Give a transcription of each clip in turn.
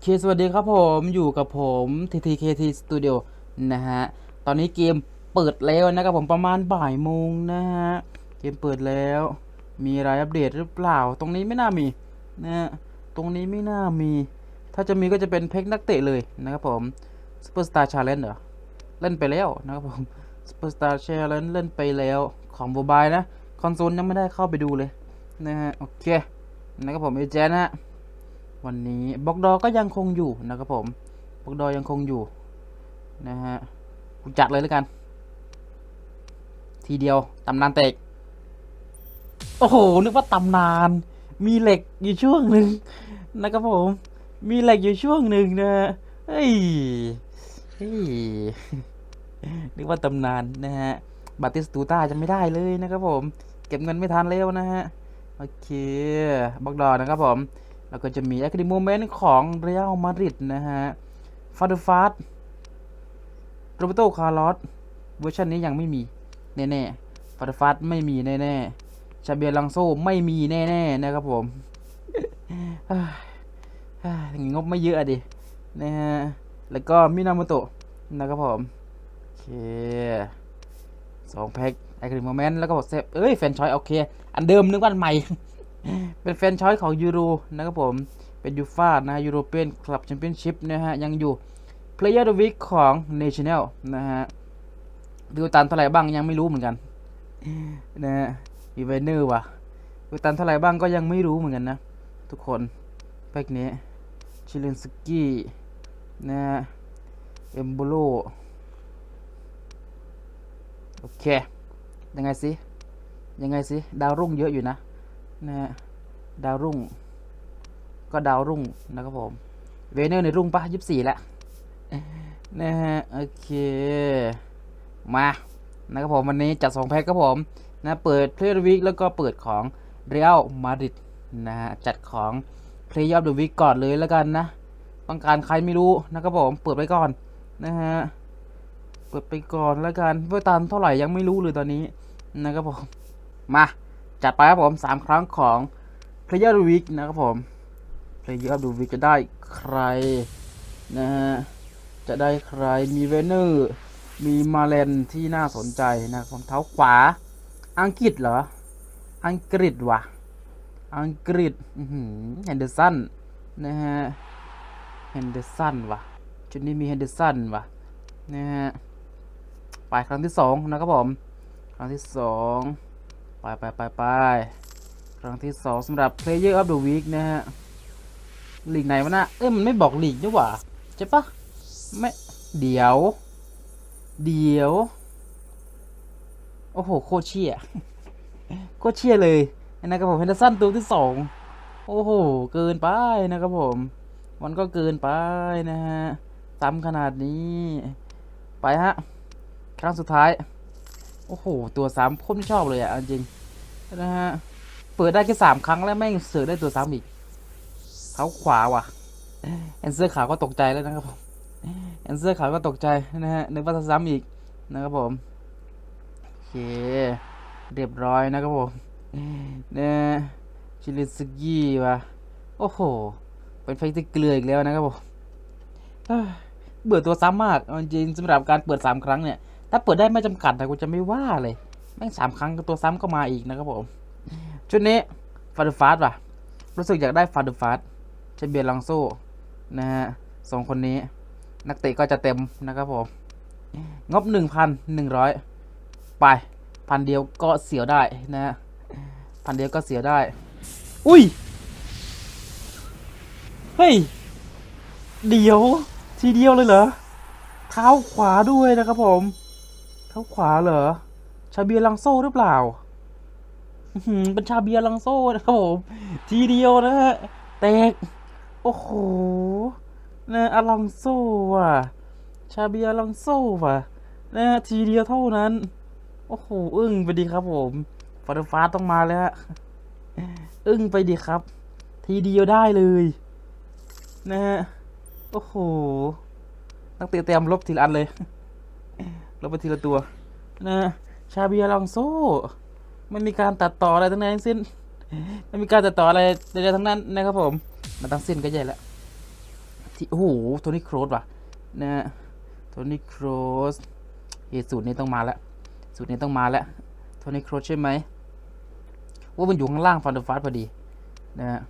เคสวัสดีครับผมอยู่กับผม TTKT Studio นะฮะ ตอนนี้เกมเปิดแล้วนะครับผมประมาณบ่ายโมงนะฮะ เกมเปิดแล้ว มีอะไรอัปเดตหรือเปล่า ตรงนี้ไม่น่ามีนะฮะตรงนี้ไม่น่ามี ถ้าจะมีก็จะเป็นเพกนักเตะเลยนะครับผม Superstar Challenge เหรอ เล่นไปแล้วนะครับผม Superstar Challenge เล่นไปแล้วของโมบายนะ คอนโซลยังไม่ได้เข้าไปดูเลยนะฮะ โอเคนะครับผมเอเจนนะฮะ วันนี้บล็อกดอก็ยังคงอยู่นะครับผมบล็อกดอยังคงอยู่นะฮะกูจัดเลยแล้วกัน ทีเดียวตำนานเตกโอ้โหนึกว่าตำนาน มีเหล็กอยู่ช่วงหนึ่งนะครับผม มีเหล็กอยู่ช่วงหนึ่งนะเฮ้ยเฮ้ยนึกว่าตำนานนะฮะบาติสตูต้าจะไม่ได้เลยนะครับผม เก็บเงินไม่ทันแล้วนะฮะ โอเคบล็อกดอนะครับผม แล้วก็จะมี a อ a ดิโมเมนต์ของเรอัลมาดริดนะฮะฟาเดฟาสโรเบโตคาร์ลอสเวอร์ชันนี้ยังไม่มี แน่ๆฟาเดฟาสไม่มีแน่ๆชาเบียลังโซไม่มีแน่ๆนะครับผมเฮ้ยเฮ้ยงบไม่เยอะอะดินะฮะแล้วก็มินาโมโตะนะครับผม โอเคสองแพ็คไอคริโมเมนต์แล้วก็บอกเซฟเอ้ย แฟนชอย โอเค อันเดิมนึกว่าอันใหม่ เป็นแฟนชอยของยูโรนะครับผม เป็นยูฟ่านะยูโรเปียนคลับแชมเปี้ยนชิพนะฮะ ยังอยู่ Player of the Week ของ National นะฮะดูตันเท่าไหร่บ้างยังไม่รู้เหมือนกันนะฮะมีไวนเนอร์ว่ะดูตันเท่าไหร่บ้างก็ยังไม่รู้เหมือนกันนะ ทุกคนแพ็กนี้ชิเลนสกี้นะฮะเอมโบโลโอเค ยังไงสิ ยังไงสิ ดาวรุ่งเยอะอยู่นะ นะฮะดาวรุ่ง ก็ดาวรุ่งนะครับผม เวเนอร์ในรุ่งปะยี่สิบสี่แล้วนะฮะโอเค มานะครับผมวันนี้จัดสองแพ็คครับผมนะเปิดเพลย์วิกแล้วก็เปิดของเรอัลมาดริดนะฮะจัดของเพลย์ออฟเดอะวิกก่อนเลยแล้วกันนะต้องการใครไม่รู้นะครับผมเปิดไปก่อนนะฮะเปิดไปก่อนแล้วกันเพื่อตันเท่าไหร่ยังไม่รู้เลยตอนนี้นะครับผมมา จัดไปครับผมสามครั้งของ Player of the Week นะครับผม Player of the Week จะได้ใครนะฮะ จะได้ใคร มีเวเนอร์ มีมาเลนที่น่าสนใจนะครับผมเท้าขวา อังกฤษเหรอ อังกฤษวะอังกฤษเฮนเดอร์สันนะฮะ เฮนเดอร์สันวะชุดนี้มีเฮนเดอร์สันวะนะฮะ ไปครั้งที่สองนะครับผม ครั้งที่สอง ไปไปไปไปครั้งที่สองสำหรับ Player of the Week นะฮะลีกไหนวะนะเอ้ยมันไม่บอกลีกด้วยว่ะใช่ปะไม่เดี๋ยว เดี๋ยว โอ้โห โคเชี่ยโคเชี่ยเลยนะครับผมเฮนเดอร์สันตัวที่สองโอ้โห เกินไปนะครับผม มันก็เกินไปนะฮะซ้ำขนาดนี้ ไปฮะ ครั้งสุดท้าย โอ้โห ตัวซ้ำผมชอบเลยอะจริงนะฮะ เปิดได้แค่สามครั้งแล้วแม่งเสือได้ตัวซ้ำอีกเท้าขวาว่ะ แอนเซอร์ขาวก็ตกใจแล้วนะครับผมแอนเซอร์ขาวก็ตกใจนะฮะนึกว่าจะซ้ำอีกนะครับผมโอเคเรียบร้อยนะครับผมเนะชิลิสกี้ว่ะโอ้โห เป็นไฟที่เกลืออีกแล้วนะครับผมเบื่อตัวซ้ำมากจริงสำหรับการเปิดสามครั้งเนี่ย ถ้าเปิดได้ไม่จำกัดแต่กูจะไม่ว่าเลยแม่งสามครั้งตัวซ้ำก็มาอีกนะครับผม ชุดนี้ฟาเดฟาสว่ะ รู้สึกอยากได้ฟาเดฟาสเชเบียร์ลังโซนะฮะสองคนนี้ นักเตะก็จะเต็มนะครับผม งบหนึ่งพันหนึ่งร้อยไปพันเดียวก็เสียวได้นะฮะพันเดียวก็เสียวได้ อุ้ย เฮ้ย เดียว ทีเดียวเลยเหรอ เท้าขวาด้วยนะครับผม เท้าขวาเหรอ ชาเบียลังโซ่หรือเปล่าอืเป็นชาเบียลังโซ่นะครับผมทีเดียวนะฮะแตกโอ้โหนะอลังโซ่ว่ะ ชาเบียลังโซ่ว่ะนะทีเดียวเท่านั้น โอ้โหอึ้งไปดีครับผมฟาร์ฟ้าต้องมาแล้วอึ้งไปดีครับ ทีเดียวได้เลย นะฮะโอ้โหนักเตะเตรียมลบทีละอันเลย ลบไปทีละตัวนะชาเบียลองโซ่ไม่มีการตัดต่ออะไรทั้งนั้นทั้งสิ้นไม่มีการตัดต่ออะไรใดๆทั้งนั้นนะครับผมมาทั้งสิ้นก็ใหญ่แล้วที่โอ้โหโทนี่โครสว่ะนะโทนี่โครสเฮ้ยสูตรนี้ต้องมาแล้วสูตรนี้ต้องมาแล้วโทนี่โครสใช่ไหมว่ามันอยู่ข้างล่างฟันเดอร์ฟาสพอดีนะฮะ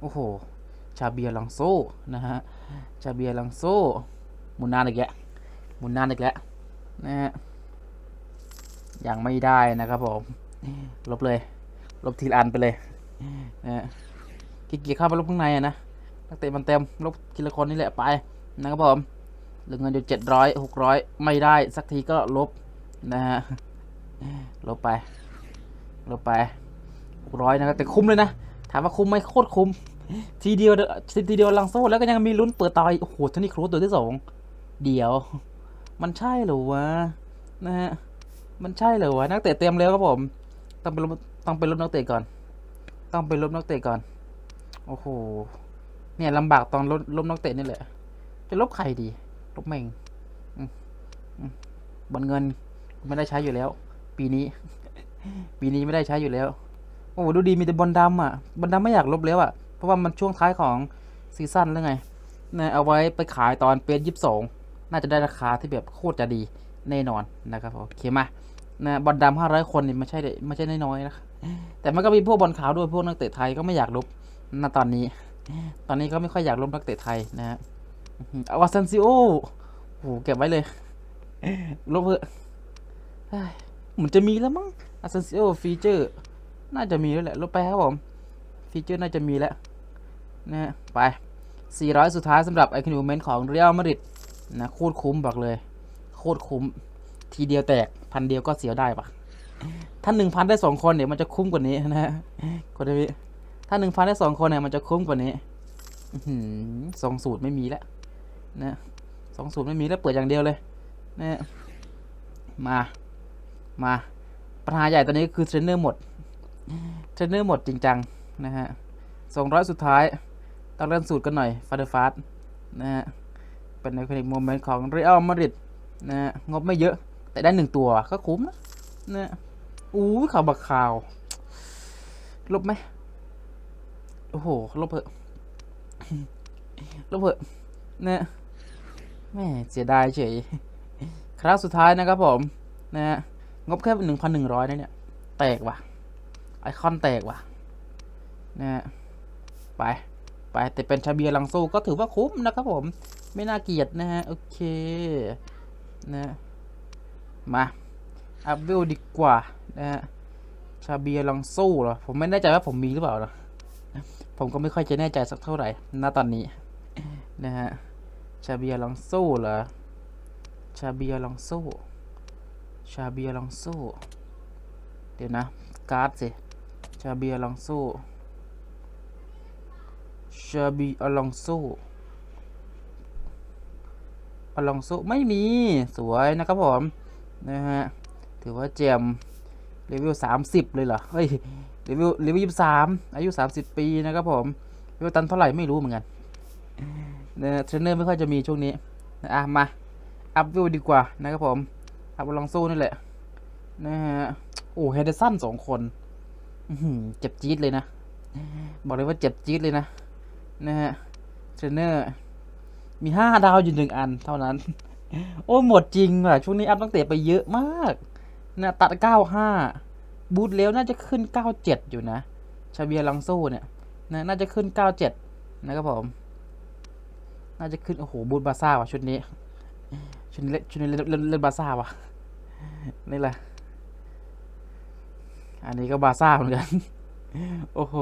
โอ้โหชาเบียร์ลังโซนะฮะชาเบียร์ลังโซหมุนนานอีกแล้วมุนนานอีกแล้ว นะฮะยังไม่ได้นะครับผม ลบเลย ลบทีละอันไปเลยนะฮะขี้เกียจเข้าไปลบข้างในอะนะนักเตะมันเต็มลบทีละคนนี่แหละไปนะครับผมเหลือเงินอยู่เจ็ดร้อยหกร้อยไม่ได้สักทีก็ลบนะฮะลบไปลบไปหกร้อยนะครับแต่คุ้มเลยนะถามว่าคุ้มไหมโคตรคุ้มทีเดียวเด้อทีเดียวลังโซ่แล้วก็ยังมีลุ้นเปิดต่อยโอ้โหท่านี่ครูตัวที่สองเดี๋ยว มันใช่หรือวะนะฮะมันใช่หรือวะนักเตะเต็มแล้วครับผม ต้องไปลบต้องไปลบนักเตะก่อน ต้องไปลบนักเตะก่อน โอ้โหเนี่ยลำบากตอนลบลบนักเตะนี่แหละ จะลบใครดี ลบแม่งบอลเงินไม่ได้ใช้อยู่แล้ว ปีนี้ ปีนี้ไม่ได้ใช้อยู่แล้ว โอ้ดูดีมีแต่บอลดำอะบอลดำไม่อยากลบแล้วอะเพราะว่ามันช่วงท้ายของซีซั่นแล้วไงนะเอาไว้ไปขายตอนเปยี่สิบสอง น่าจะได้ราคาที่แบบโคตรจะดีแน่นอนนะครับโอเคมานะบอลดำห้าร้อยคนนี่ไม่ใช่ไม่ใช่น้อยๆนะแต่มันก็มีพวกบอลขาวด้วยพวกนักเตะไทยก็ไม่อยากลบณตอนนี้ ตอนนี้ก็ไม่ค่อยอยากลบนักเตะไทยนะฮะอาวาซันซิโอโหเก็บไว้เลยลบเถอะเหมือนจะมีแล้วมั้งอาซันซิโอฟีเจอร์ น่าจะมีแล้วแหละลบไปครับผมฟีเจอร์น่าจะมีแล้วนะฮะไป 400 สุดท้ายสำหรับไอคอน m เมนต์ของเรียลมาดริด นะโคตรคุ้มบอกเลย โคตรคุ้ม ทีเดียวแตกพันเดียวก็เสียได้ปะถ้าหนึ่งพันได้สองคนเนี่ยมันจะคุ้มกว่านี้นะฮะกดได้พี่ถ้าหนึ่งพันได้สองคนเนี่ยมันจะคุ้มกว่านี้สองสูตรไม่มีแล้วนะสองสูตรไม่มีแล้วเปิดอย่างเดียวเลยนะฮะมา มาปัญหาใหญ่ตอนนี้คือเทรนเนอร์หมดเทรนเนอร์หมดจริงจังนะฮะสองร้อยสุดท้าย ต้องเล่นสูตรกันหน่อยฟาเดอร์ฟาสนะฮะ เป็นในคลิกโมเมนต์ของเรอัลมาดริดนะฮะงบไม่เยอะ แต่ได้หนึ่งตัวก็คุ้มนะนะฮะอู้ข่าวบักข่าว ลบไหมโอ้โห ลบเถอะลบเถอะนะแม่เสียดายเฉย ครั้งสุดท้ายนะครับผม นะฮะงบแค่หนึ่งพันหนึ่งร้อยนะเนี่ย แตกว่ะ ไอคอนแตกว่ะ นะฮะไป ไปแต่เป็นชาเบียลังโซก็ถือว่าคุ้มนะครับผม ไม่น่าเกลียดนะฮะ โอเค นะ มา อัพเวลดีกว่า นะฮะ ชาเบียลังโซเหรอ ผมไม่แน่ใจว่าผมมีหรือเปล่านะผมก็ไม่ค่อยจะแน่ใจสักเท่าไหร่ ณ ตอนนี้ นะฮะ ชาเบียลังโซเหรอ ชาเบียลังโซชาเบียลังโซเดี๋ยวนะ การ์ดสิ ชาเบียลังโซชาบีอลองโซอลองโซไม่มีสวยนะครับผมนะฮะถือว่าแจมเลเวลสามสิบเลยเหรอเฮ้ยเลเวลเลเวลยี่สามอายุสามสิบปีนะครับผมเลเวลตันเท่าไหร่ไม่รู้เหมือนกันเนะเทรนเนอร์ไม่ค่อยจะมีช่วงนี้นะอะมาอัพวิวดีกว่านะครับผมอัพอลองโซนี่แหละนะฮะโอ้เฮเดสันสองคนเจ็บจี๊ดเลยนะ บอกเลยว่าเจ็บจี๊ดเลยนะนะฮะเทรนเนอร์ มีห้าดาวอยู่หนึ่งอันเท่านั้น โอ้หมดจริงว่ะช่วงนี้อัพตั้งแต่ไปเยอะมากนะตัดเก้าห้าบูทแล้วน่าจะขึ้นเก้าเจ็ดอยู่นะชาเบียร์ลังโซ่เนี่ยนะน่าจะขึ้นเก้าเจ็ดนะครับผม น่าจะขึ้น โอ้โห บูทบาซ่าว่ะชุดนี้ ชุดนี้เล่นชุดนี้เล่นเล่นบาซ่าว่ะนี่แหละ อันนี้ก็บาซ่าเหมือนกัน โอ้โห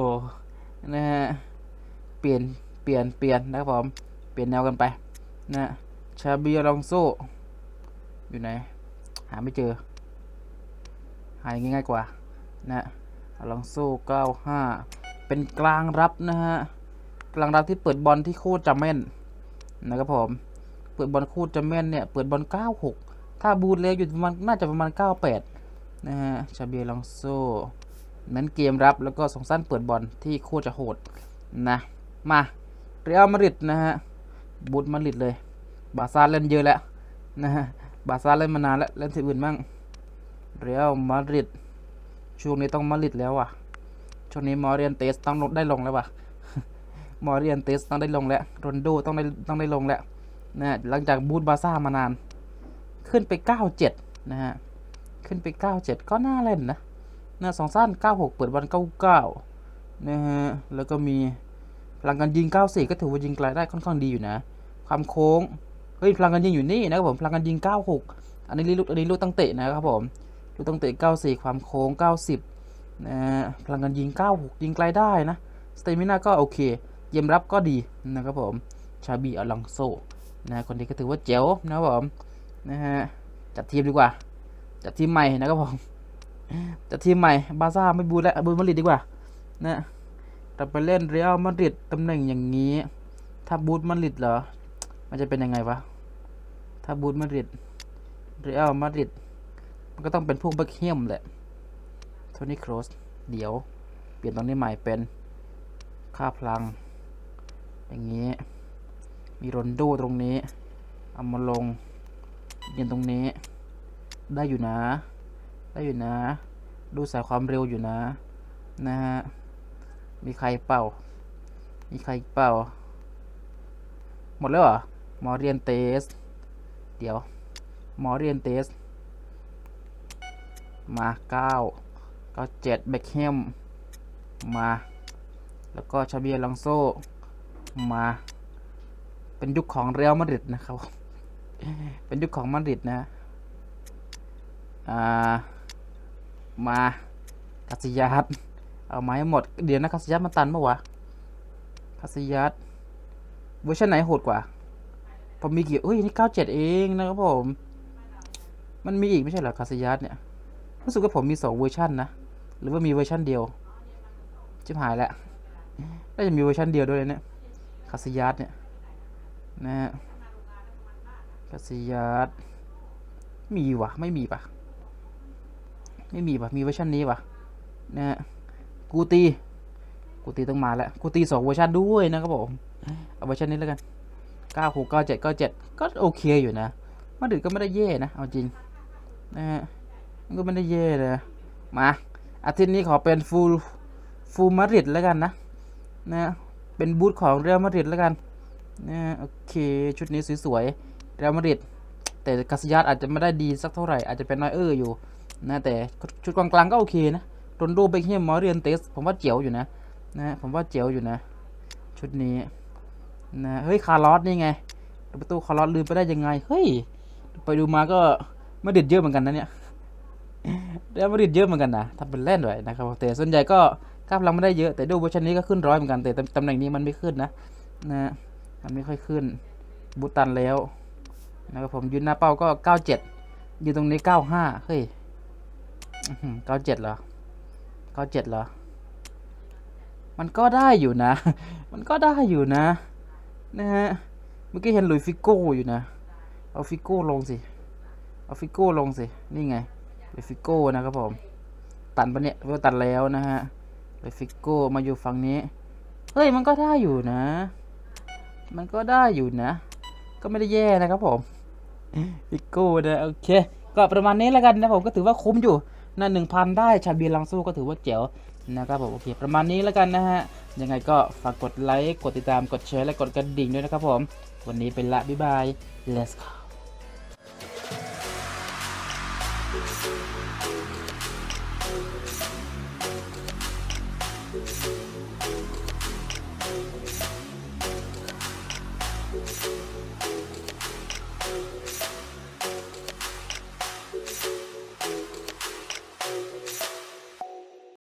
นะฮะ เปลี่ยน เปลี่ยน เปลี่ยนนะครับผม เปลี่ยนแนวกันไปนะชาเบียลองโซอยู่ไหน หาไม่เจอ หาอย่างง่ายกว่านะลองโซ่เก้าห้าเป็นกลางรับนะฮะ กลางรับที่เปิดบอลที่โคตรจะแม่นนะครับผม เปิดบอลโคตรจะแม่นเนี่ย เปิดบอลเก้าหกถ้าบูทเล็กอยู่ประมาณน่าจะประมาณเก้าแปดนะฮะ ชาเบียลองโซเน้นเกมรับแล้วก็ส่งสั้นเปิดบอลที่โคตรจะโหดนะ มา เรอัลมาดริดนะฮะ บูทมาริดเลย บาซ่าเล่นเยอะแล้วนะฮะ บาซ่าเล่นมานานแล้ว เล่นที่อื่นบ้างเรอัลมาริดช่วงนี้ต้องมาริดแล้วอะ ช่วงนี้มอเรียนเตสต้องลงได้ลงแล้วว่ะ มอริเอนเตสต้องได้ลงแล้วโรนโดต้องได้ต้องได้ลงแล้วนะหลังจากบูธบาซ่ามานาน ขึ้นไป 97 นะฮะ ขึ้นไป 97 ก็น่าเล่นนะนะสองสั้น 96 เปิดวัน 99 นะฮะ แล้วก็มีพลังการยิง 94 ก็ถือว่ายิงไกลได้ค่อนข้างดีอยู่นะ ความโค้งเฮ้ยพลังการยิงอยู่นี่นะครับผมพลังการยิง 96 อันนี้ลูกอันนี้ลูกตั้งเตะนะครับผมลูกตั้งเตะ 94 ความโค้ง 90นะฮะพลังการยิง 96 ยิงไกลได้นะสเตมินาก็โอเคเกมรับก็ดีนะครับผมชาบีอลองโซนะคนนี้ก็ถือว่าเจ๋วนะครับผมนะฮะจัดทีมดีกว่า จัดทีมใหม่นะครับผมจัดทีมใหม่บาซ่าไม่บูแล้วบูมาริดดีกว่านะเราไปเล่นเรอัลมาดริดตำแหน่งอย่างนี้ ถ้าบูธมาริดเหรอ มันจะเป็นยังไงวะ ถ้าบูธมาดริดเรอัลมาดริดมันก็ต้องเป็นพวกเบคเฮียมแหละโทนี่ครอสเดี๋ยว เปลี่ยนตรงนี้ใหม่เป็น ค่าพลัง อย่างนี้ มีโรนโดตรงนี้เอามาลงยืนตรงนี้ ได้อยู่นะ ได้อยู่นะ ดูสายความเร็วอยู่นะ นะฮะ มีใครเป่า มีใครเป่า หมดแล้วเหรอ มอเรียนเตส เดี๋ยวมอเรียนเตส มาเก้าก็เจ็ดเบคแฮมมา แล้วก็ชาเบียลังโซมา เป็นยุคของเรอัลมาดริดนะครับ เป็นยุคของมาดริดนะอ่ามาคาสิยัสเอาไม้หมด เดี๋ยวนะคาสิยัสมันตันปะวะคาสิยัสเวอร์ชันไหนโหดกว่า ผมมีกี่เอ้ยนี่เก้าเจ็ดเองนะครับผม มันมีอีกไม่ใช่เหรอคาสิยัสเนี่ยรู้สึกว่าผมมีสองเวอร์ชันนะ หรือว่ามีเวอร์ชันเดียวจิบหายแล้วน่าจะมีเวอร์ชันเดียวด้วยเนี่ยคาสิยัสเนี่ยนะฮะคาสิยัสมีวะไม่มีปะไม่มีปะมีเวอร์ชันนี้ปะนะฮะกูตีกูตีต้องมาแล้วกูตีสองเวอร์ชันด้วยนะครับผมเอาเวอร์ชันนี้แล้วกัน เก้าหกเก้าเจ็ดเก้าเจ็ดก็โอเคอยู่นะมาดึกก็ไม่ได้แย่นะ เอาจริงนะฮะมันก็ไม่ได้แย่เลยนะมาอาทิตย์นี้ขอเป็นฟูลฟูลมาริดแล้วกันนะนะเป็นบูธของเรอัลมาริดแล้วกันนะโอเคชุดนี้สวยๆเรอัลมาริดแต่กาซิยัสอาจจะไม่ได้ดีสักเท่าไหร่ อาจจะเป็นนอยเออร์อยู่นะแต่ชุดกลางๆก็โอเคนะโรนโดเบคเฮมมอเรียนเตสผมว่าเจ๋วอยู่นะนะผมว่าเจ๋วอยู่นะ ชุดนี้ นะเฮ้ยคาร์ลอสนี่ไงประตูคาร์ลอสลืมไปได้ยังไงเฮ้ยไปดูมาก็มาดริดเยอะเหมือนกันนะเนี่ยเรอัลมาดริดเยอะเหมือนกันนะทำเป็นเล่นด้วยนะครับแต่ส่วนใหญ่ก็กล้าพลังไม่ได้เยอะแต่ดูเวอร์ชันนี้ก็ขึ้นร้อยเหมือนกันแต่ตำแหน่งนี้มันไม่ขึ้นนะนะมันไม่ค่อยขึ้นบูตันแล้วนะครับผมยืนหน้าเป้าก็ 97ยืนตรงนี้ 95 เฮ้ยอื้อหือ97เหรอ97เหรอ มันก็ได้อยู่นะ มันก็ได้อยู่นะ นะฮะ เมื่อกี้เห็นหลุยฟิโก้อยู่นะ เอาฟิโก้ลงสิ เอาฟิโก้ลงสิ นี่ไงหลุยฟิโก้นะครับผม ตันปะเนี่ยเวลตันแล้วนะฮะหลุยฟิโก้มาอยู่ฝั่งนี้ เฮ้ยมันก็ได้อยู่นะ มันก็ได้อยู่นะ ก็ไม่ได้แย่นะครับผม ฟิโก้นะโอเค ก็ประมาณนี้แล้วกันนะผมก็ถือว่าคุ้มอยู่นะหนึ่งพันได้ชาบีร์ลังสู้ก็ถือว่าเจ๋วนะครับผมโอเค ประมาณนี้แล้วกันนะฮะ ยังไงก็ฝากกดไลค์ กดติดตาม กดแชร์ และกดกระดิ่งด้วยนะครับผม วันนี้เป็นละ บ๊ายบาย let's go